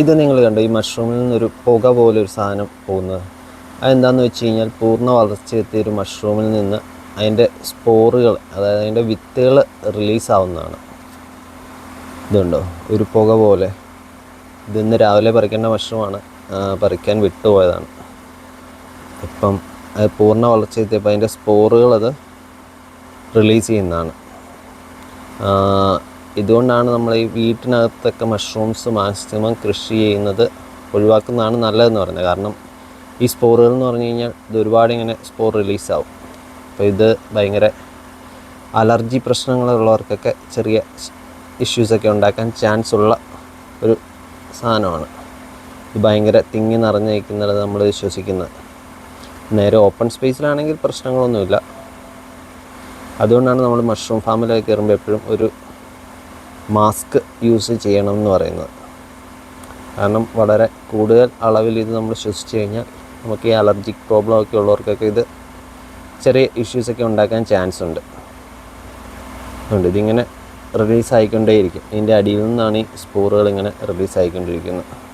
ഇത് നിങ്ങൾ കണ്ടോ? ഈ മഷ്റൂമിൽ നിന്നൊരു പുക പോലെ ഒരു സാധനം പോകുന്നത്. അതെന്താണെന്ന് വെച്ച് കഴിഞ്ഞാൽ പൂർണ വളർച്ചയെത്തിയ ഒരു മഷ്റൂമിൽ നിന്ന് അതിന്റെ സ്പോറുകൾ അതായത് അതിന്റെ വിത്തുകൾ റിലീസാവുന്നതാണ് ഇതുണ്ടോ? ഒരു പുക പോലെ. ഇതിന്ന് രാവിലെ പറിക്കേണ്ട മഷ്റൂമാണ് പറിക്കാൻ വിട്ടുപോയതാണ്. ഇപ്പം അത് പൂർണ വളർച്ചയെത്തിയപ്പോൾ അതിന്റെ സ്പോറുകൾ അത് റിലീസ് ചെയ്യുന്നതാണ്. ഇതുകൊണ്ടാണ് നമ്മൾ ഈ വീട്ടിനകത്തൊക്കെ മഷ്റൂംസ് മാക്സിമം കൃഷി ചെയ്യുന്നത് ഒഴിവാക്കുന്നതാണ് നല്ലതെന്ന് പറയുന്നത്. കാരണം ഈ സ്പോറുകൾ എന്ന് പറഞ്ഞു കഴിഞ്ഞാൽ ഇത് ഒരുപാട് ഇങ്ങനെ സ്പോർ റിലീസാവും അപ്പോൾ ഇത് ഭയങ്കര അലർജി പ്രശ്നങ്ങളുള്ളവർക്കൊക്കെ ചെറിയ ഇഷ്യൂസൊക്കെ ഉണ്ടാക്കാൻ ചാൻസ് ഉള്ള ഒരു സാധനമാണ്. ഇത് ഭയങ്കര തിങ്ങി നിറഞ്ഞു നിൽക്കുന്നത് നമ്മൾ വിശ്വസിക്കുന്നത്. നേരെ ഓപ്പൺ സ്പേസിലാണെങ്കിൽ പ്രശ്നങ്ങളൊന്നുമില്ല. അതുകൊണ്ടാണ് നമ്മൾ മഷ്റൂം ഫാമിലൊക്കെ കയറുമ്പോൾ എപ്പോഴും ഒരു മാസ്ക് യൂസ് ചെയ്യണം എന്ന് പറയുന്നത്. കാരണം വളരെ കൂടുതൽ അളവിൽ ഇത് നമ്മൾ ശ്വസിച്ച് കഴിഞ്ഞാൽ നമുക്ക് ഈ അലർജിക് പ്രോബ്ലം ഒക്കെ ഉള്ളവർക്കൊക്കെ ഇത് ചെറിയ ഇഷ്യൂസൊക്കെ ഉണ്ടാക്കാൻ ചാൻസ് ഉണ്ട്. അതുകൊണ്ട് ഇതിങ്ങനെ റിലീസ് ആയിക്കൊണ്ടേയിരിക്കും. ഇതിന്റെ അടിയിൽ നിന്നാണ് ഈ സ്പോറുകൾ ഇങ്ങനെ റിലീസ് ആയിക്കൊണ്ടിരിക്കുന്നത്.